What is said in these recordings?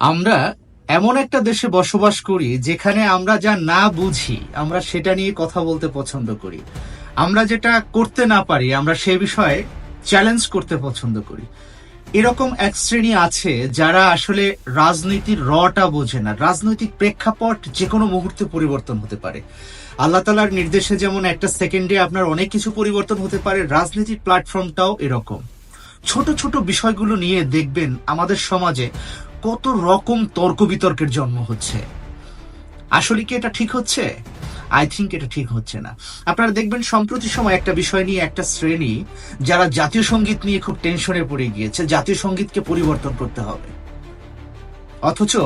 আমরা এমন একটা দেশে বসবাস করি যেখানে আমরা যা না বুঝি, আমরা সেটা নিয়ে কথা বলতে পছন্দ করি। আমরা যেটা করতে না পারি, আমরা সে বিষয়ে চ্যালেঞ্জ করতে পছন্দ করি। এরকম এক শ্রেণি আছে যারা আসলে রাজনীতির রটা বোঝে না। রাজনৈতিক প্রেক্ষাপট যে কোনো মুহূর্তে পরিবর্তন হতে পারে। আল্লাহ তালার নির্দেশে যেমন একটা সেকেন্ডে আপনার অনেক কিছু পরিবর্তন হতে পারে, রাজনীতির প্ল্যাটফর্মটাও এরকম। ছোট ছোট বিষয়গুলো নিয়ে দেখবেন আমাদের সমাজে কত রকম তর্ক বিতর্কের জন্ম হচ্ছে? আসলে কি এটা ঠিক হচ্ছে? আই থিঙ্ক এটা ঠিক হচ্ছে না। আপনারা দেখবেন, সম্প্রতি সময় একটা বিষয় নিয়ে একটা শ্রেণি, যারা জাতীয় সংগীত নিয়ে খুব টেনশনে পড়ে গিয়েছে, জাতীয় সঙ্গীতকে পরিবর্তন করতে হবে। অথচ,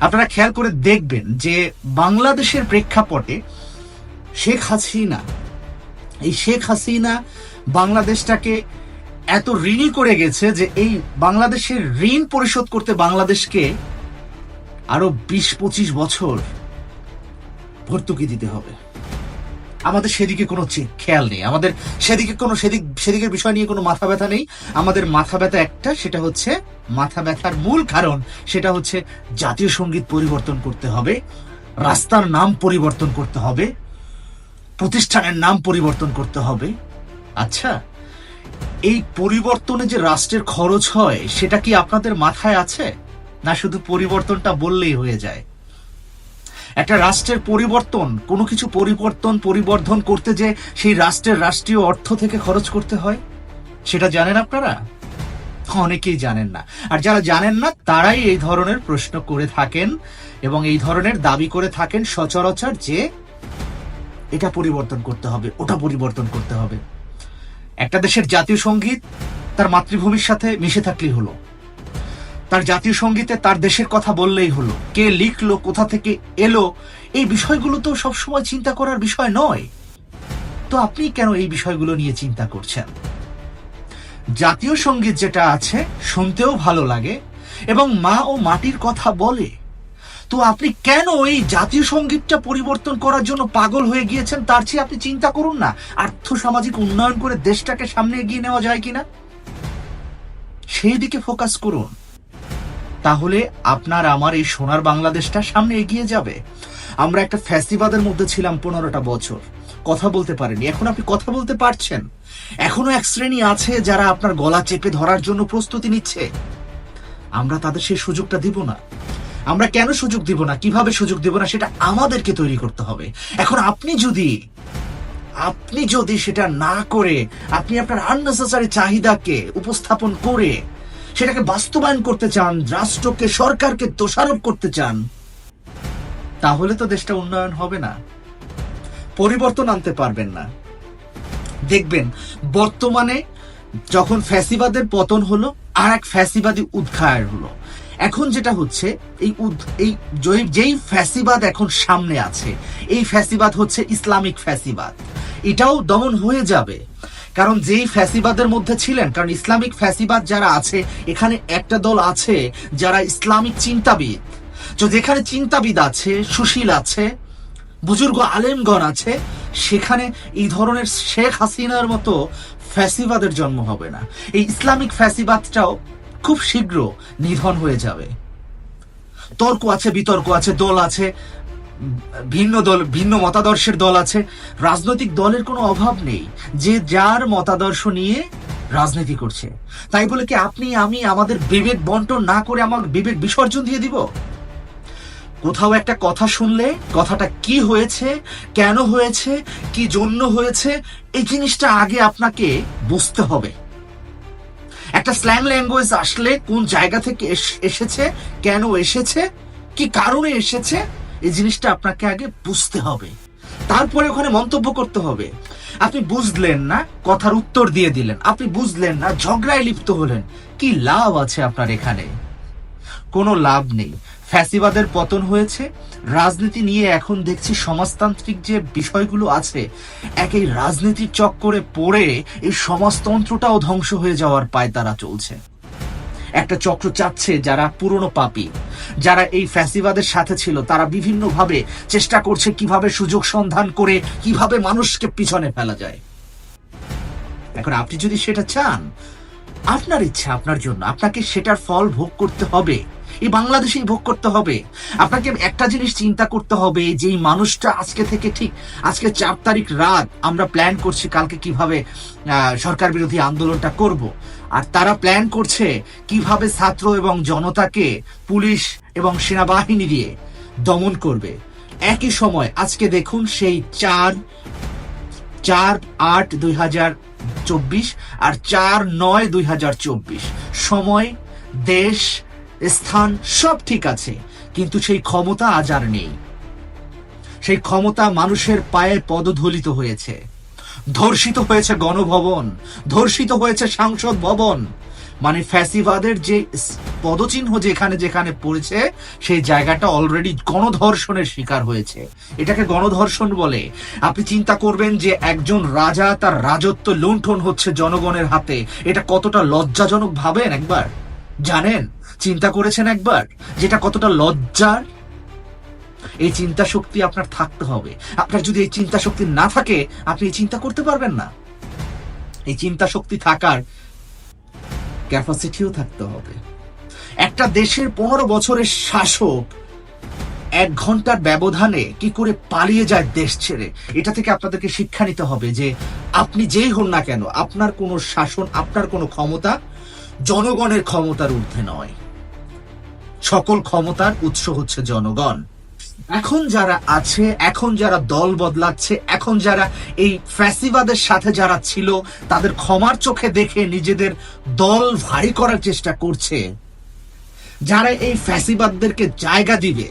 আপনারা খেয়াল করে দেখবেন যে বাংলাদেশের প্রেক্ষাপটে শেখ হাসিনা, এই শেখ হাসিনা বাংলাদেশটাকে এত ঋণী করে গেছে যে এই বাংলাদেশের ঋণ পরিশোধ করতে বাংলাদেশকে আরও বিশ পঁচিশ বছর ভর্তুকি দিতে হবে। আমাদের সেদিকে কোনো খেয়াল নেই। আমাদের সেদিকে কোনো সেদিক সেদিকের বিষয় নিয়ে কোনো মাথা ব্যথা নেই। আমাদের মাথা ব্যথা একটা, সেটা হচ্ছে মাথা ব্যথার মূল কারণ, সেটা হচ্ছে জাতীয় সংগীত পরিবর্তন করতে হবে, রাস্তার নাম পরিবর্তন করতে হবে, প্রতিষ্ঠানের নাম পরিবর্তন করতে হবে। আচ্ছা এই পরিবর্তনে যে রাষ্ট্রের খরচ হয়, সেটা কি আপনাদের মাথায় আছে? না শুধু পরিবর্তনটা বললেই হয়ে যায়? একটা রাষ্ট্রের পরিবর্তন, কোনো কিছু পরিবর্তন, পরিবর্ধন করতে যে সেই রাষ্ট্রের রাষ্ট্রীয় অর্থ থেকে খরচ করতে হয়? সেটা জানেন আপনারা? অনেকেই জানেন না। আর যারা জানেন না, তারাই এই ধরনের প্রশ্ন করে থাকেন এবং এই ধরনের দাবি করে থাকেন সচরাচর যে এটা পরিবর্তন করতে হবে, ওটা পরিবর্তন করতে হবে। একটা দেশের জাতীয় সংগীত তার মাতৃভূমির সাথে মিশে থাকলেই হলো। তার জাতীয় সঙ্গীতে তার দেশের কথা বললেই হলো। কে লিখলো, কোথা থেকে এলো, এই বিষয়গুলো তো সবসময় চিন্তা করার বিষয় নয়। তো আপনি কেন এই বিষয়গুলো নিয়ে চিন্তা করছেন? জাতীয় সংগীত যেটা আছে শুনতেও ভালো লাগে এবং মা ও মাটির কথা বলে। তো আপনি কেন এই জাতীয় সঙ্গীতটা পরিবর্তন করার জন্য পাগল হয়ে গিয়েছেন? তার চেয়ে আপনি চিন্তা করুন না। আর্থ সামাজিক উন্নয়ন করে দেশটাকে সামনে এগিয়ে নেওয়া যায় কিনা? সেই দিকে ফোকাস করুন। তাহলে আপনার আমার এই সোনার বাংলাদেশটা সামনে এগিয়ে যাবে। আমরা একটা ফ্যাসিবাদের মধ্যে ছিলাম পনেরোটা বছর। কথা বলতে পারেনি। এখন আপনি কথা বলতে পারছেন। এখনও এক শ্রেণি আছে যারা আপনার গলা চেপে ধরার জন্য প্রস্তুতি নিচ্ছে। আমরা তাদের সেই সুযোগটা দিব না। আমরা কেন সুযোগ দিব না? কীভাবে সুযোগ দিব না? সেটা আমাদেরকে তৈরি করতে হবে। এখন আপনি যদি আপনি যদি সেটা না করে, আপনি আপনার আননেসেসারি চাহিদাকে উপস্থাপন করে সেটাকে বাস্তবায়ন করতে চান, রাষ্ট্রকে, সরকারকে দোষারোপ করতে চান, তাহলে তো দেশটা উন্নয়ন হবে না। পরিবর্তন আনতে পারবেন না। দেখবেন, বর্তমানে যখন ফ্যাসিবাদের পতন হলো আর এক ফ্যাসিবাদী উদ্ঘায় হলো। এখন যেটা হচ্ছে, এই এই যেই- ফ্যাসিবাদ এখন সামনে আছে, এই ফ্যাসিবাদ হচ্ছে ইসলামিক ফ্যাসিবাদ। এটাও দমন হয়ে যাবে। কারণ যেই ফ্যাসিবাদের মধ্যে ছিলেন, কারণ ইসলামিক ফ্যাসিবাদ যারা আছে, এখানে একটা দল আছে যারা ইসলামিক চিন্তাবিদ। তো যেখানে চিন্তাবিদ আছে, সুশীল আছে, বুজুর্গ আলেমগণ আছে, সেখানে এই ধরনের শেখ হাসিনার মতো ফ্যাসিবাদের জন্ম হবে না। এই ইসলামিক ফ্যাসিবাদটাও খুব শীঘ্র নিধন হয়ে যাবে। তর্ক আছে, বিতর্ক আছে, দল আছে, ভিন্ন দল, ভিন্ন মতাদর্শের দল আছে। রাজনৈতিক দলের কোনো অভাব নেই। যে যার মতাদর্শ নিয়ে রাজনীতি করছে। তাই বলে কি আপনি, আমি আমাদের বিবেক বন্টন না করে আমার বিবেক বিসর্জন দিয়ে দিব? কোথাও একটা কথা শুনলে কথাটা কি হয়েছে, কেন হয়েছে, কি জন্য হয়েছে, এই জিনিসটা আগে আপনাকে বুঝতে হবে। একটা স্ল্যাং ল্যাঙ্গুয়েজ আসলে কোন জায়গা থেকে এসেছে, কেন এসেছে, কি কারণে এসেছে, এই জিনিসটা আপনাকে আগে বুঝতে হবে। তারপরে ওখানে মন্তব্য করতে হবে। আপনি বুঝলেন না, কথার উত্তর দিয়ে দিলেন। আপনি বুঝলেন না, ঝগড়ায় লিপ্ত হলেন। কি লাভ আছে আপনার এখানে? কোনো লাভ নেই। ফ্যাসিবাদের পতন হয়েছে, রাজনীতি নিয়ে এখন দেখছি সমাজতান্ত্রিক যে বিষয়গুলো আছে এক এই রাজনীতির চক্করে পড়ে এই সমাজতন্ত্রটাও ধ্বংস হয়ে যাওয়ার পায় তারা চলছে। একটা চক্র চাচ্ছে যারা পুরনো পাপী, যারা এই ফ্যাসিবাদের সাথে ছিল, তারা বিভিন্নভাবে চেষ্টা করছে কীভাবে সুযোগ সন্ধান করে, কীভাবে মানুষকে পিছনে ফেলা যায়। এখন আপনি যদি সেটা চান, আপনার ইচ্ছা, আপনার জন্য, আপনাকে সেটার ফল ভোগ করতে হবে। এই বাংলাদেশেই ভোগ করতে হবে। আপনাকে একটা জিনিস চিন্তা করতে হবে যে মানুষটা আজকে থেকে ঠিক, আজকে চার তারিখ রাত আমরা প্ল্যান করছি কালকে কীভাবে সরকার বিরোধী আন্দোলনটা করব। আর তারা প্ল্যান করছে কীভাবে ছাত্র এবং জনতাকে পুলিশ এবং সেনাবাহিনী দিয়ে দমন করবে। একই সময় আজকে দেখুন সেই চার চার আট দুই হাজার চব্বিশ আর চার নয় দুই হাজার চব্বিশ। সময়, দেশ স্থান সব ঠিক আছে, কিন্তু সেই ক্ষমতা আজ আর নেই। সেই ক্ষমতা মানুষের পায়ে পদধলিত হয়েছে। ধর্ষিত হয়েছে গণভবন, ধর্ষিত হয়েছে সাংসদ ভবন। মানে ফ্যাসিবাদের যে পদচিহ্ন যেখানে যেখানে পড়েছে, সেই জায়গাটা অলরেডি গণধর্ষণের শিকার হয়েছে। এটাকে গণধর্ষণ বলে। আপনি চিন্তা করবেন যে একজন রাজা তার রাজত্ব লুণ্ঠন হচ্ছে জনগণের হাতে। এটা কতটা লজ্জাজনক ভাবেন একবার? জানেন? চিন্তা করেছেন একবার যেটা কতটা লজ্জার? এই চিন্তা শক্তি আপনার থাকতে হবে। আপনার যদি এই চিন্তা শক্তি না থাকে, আপনি এই চিন্তা করতে পারবেন না। এই চিন্তা শক্তি থাকার ক্যাপাসিটিও থাকতে হবে। একটা দেশের পনেরো বছরের শাসক এক ঘণ্টার ব্যবধানে কি করে পালিয়ে যায় দেশ ছেড়ে? এটা থেকে আপনাদেরকে শিক্ষা নিতে হবে যে আপনি যেই হন না কেন, আপনার কোনো শাসন, আপনার কোনো ক্ষমতা জনগণের ক্ষমতার ঊর্ধ্বে নয়। সকল ক্ষমতার উৎস হচ্ছে জনগণ। এখন যারা আছে, এখন যারা দল বদলাচ্ছে, এখন যারা এই ফ্যাসিবাদের সাথে যারা ছিল, তাদের ক্ষমার চোখে দেখে নিজেদের দল ভারী করার চেষ্টা করছে। যারা এই ফ্যাসিবাদদেরকে জায়গা দিবে,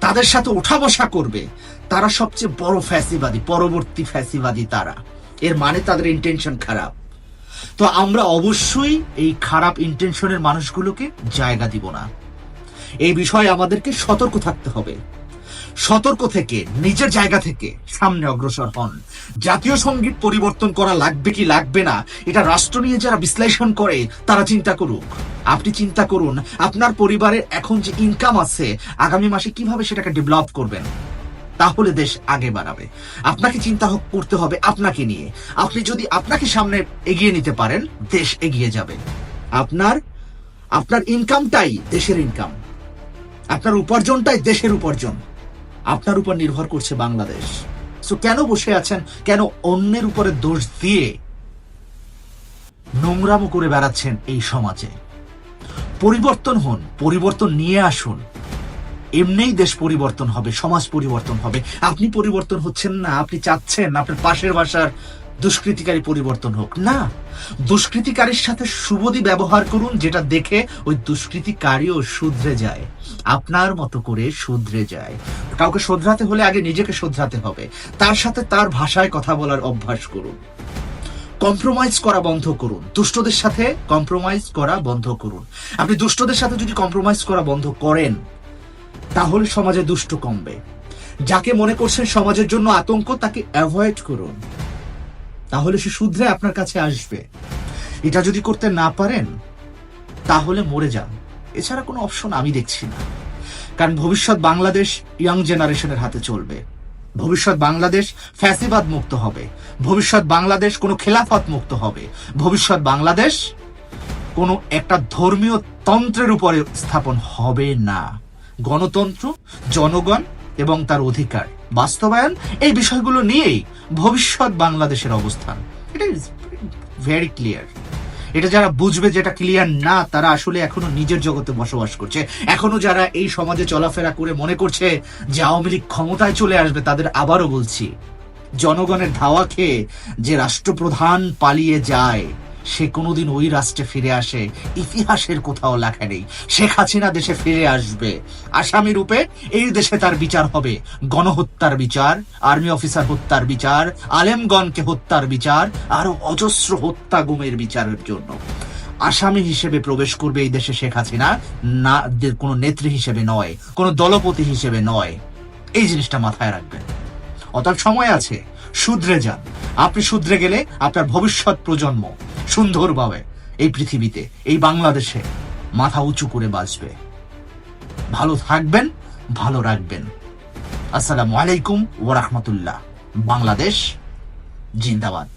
তাদের সাথে ওঠা বসা করবে, তারা সবচেয়ে বড় ফ্যাসিবাদী, পরবর্তী ফ্যাসিবাদী তারা। এর মানে তাদের ইন্টেনশন খারাপ। তো আমরা অবশ্যই এই খারাপ ইন্টেনশনের মানুষগুলোকে জায়গা দিব না। এই বিষয়ে আমাদেরকে সতর্ক থাকতে হবে। সতর্ক থেকে, নিজের জায়গা থেকে সামনে অগ্রসর হন। জাতীয় সংগীত পরিবর্তন করা লাগবে কি লাগবে না, এটা রাষ্ট্র নিয়ে যারা বিশ্লেষণ করে, তারা চিন্তা করুক। আপনি চিন্তা করুন, আপনার পরিবারের এখন যে ইনকাম আছে, আগামী মাসে কীভাবে সেটাকে ডেভেলপ করবেন? তাহলে দেশ আগে বাড়াবে। আপনাকে চিন্তা করতে হবে আপনাকে নিয়ে। আপনি যদি আপনাকে সামনে এগিয়ে নিতে পারেন, দেশ এগিয়ে যাবে। আপনার আপনার ইনকামটাই দেশের ইনকাম আপনার উপার্জনটাই দেশের উপার্জন। আপনার উপর নির্ভর করছে বাংলাদেশ। সো কেন বসে আছেন? কেন অন্যের উপরে দোষ দিয়ে নোংরামো করে বেড়াচ্ছেন এই সমাজে? পরিবর্তন হন, পরিবর্তন নিয়ে আসুন। এমনিই দেশ পরিবর্তন হবে, সমাজ পরিবর্তন হবে। আপনি পরিবর্তন হচ্ছেন না, আপনি চাচ্ছেন আপনার পাশের বাসার দুষ্কৃতিকারী পরিবর্তন হোক। না, দুষ্কৃতিকারীর সাথে সুবদি ব্যবহার করুন যেটা দেখে ওই দুষ্কৃতিকারীও শুধরে যায়। আপনার মতো করে শুধরে যায়। কাউকে শোধরাতে হলে আগে নিজেকে শোধরাতে হবে। তার সাথে তার ভাষায় কথা বলার অভ্যাস করুন। কম্প্রোমাইজ করা বন্ধ করুন। দুষ্টদের সাথে কম্প্রোমাইজ করা বন্ধ করুন। আপনি দুষ্টদের সাথে যদি কম্প্রোমাইজ করা বন্ধ করেন, তাহলে সমাজে দুষ্ট কমবে। যাকে মনে করছেন সমাজের জন্য আতঙ্ক, তাকে অ্যাভয়েড করুন। তাহলে সে শুধরে আপনার কাছে আসবে। এটা যদি করতে না পারেন, তাহলে মরে যান। এছাড়া কোনো অপশন আমি দেখছি না। কারণ ভবিষ্যৎ বাংলাদেশ ইয়াং জেনারেশনের হাতে চলবে। ভবিষ্যৎ বাংলাদেশ ফ্যাসিবাদ মুক্ত হবে। ভবিষ্যৎ বাংলাদেশ কোনো খেলাফত মুক্ত হবে। ভবিষ্যৎ বাংলাদেশ কোনো একটা ধর্মীয় তন্ত্রের উপরে স্থাপন হবে না। গণতন্ত্র, জনগণ এবং তার অধিকার। বাস্তবায়ন, এই বিষয়গুলো নিয়েই ভবিষ্যৎ বাংলাদেশের অবস্থান। এটা ইজ ভেরি ক্লিয়ার এটা যারা বুঝবে যেটা ক্লিয়ার না, তারা আসলে এখনও নিজের জগতে বসবাস করছে। এখনও যারা এই সমাজে চলাফেরা করে মনে করছে যে আওয়ামী লীগ ক্ষমতায় চলে আসবে, তাদের আবারও বলছি, জনগণের ধাওয়া খেয়ে যে রাষ্ট্রপ্রধান পালিয়ে যায় সে কোনোদিন ওই রাষ্ট্রে ফিরে আসে, ইতিহাসের কোথাও লেখা নেই। শেখ হাসিনা দেশে ফিরে আসবে। আসামি রূপে এই দেশে তার বিচার হবে। গণহত্যার বিচার, আর্মি অফিসার হত্যার বিচার, আলেমগণকে হত্যার বিচার আরও অজস্র হত্যা গুমের বিচারের জন্য। আসামি হিসেবে প্রবেশ করবে এই দেশে শেখ হাসিনা, না কোনো নেত্রী হিসেবে নয়, কোনো দলপতি হিসেবে নয়। এই জিনিসটা মাথায় রাখবেন। অতএব সময় আছে। শুধরে যান। আপনি শুধরে গেলে আপনার ভবিষ্যৎ প্রজন্ম সুন্দরভাবে এই পৃথিবীতে, এই বাংলাদেশে মাথা উঁচু করে বাঁচবে। ভালো থাকবেন, ভালো রাখবেন। আসসালামু আলাইকুম ওরহমতুল্লাহ বাংলাদেশ, জিন্দাবাদ।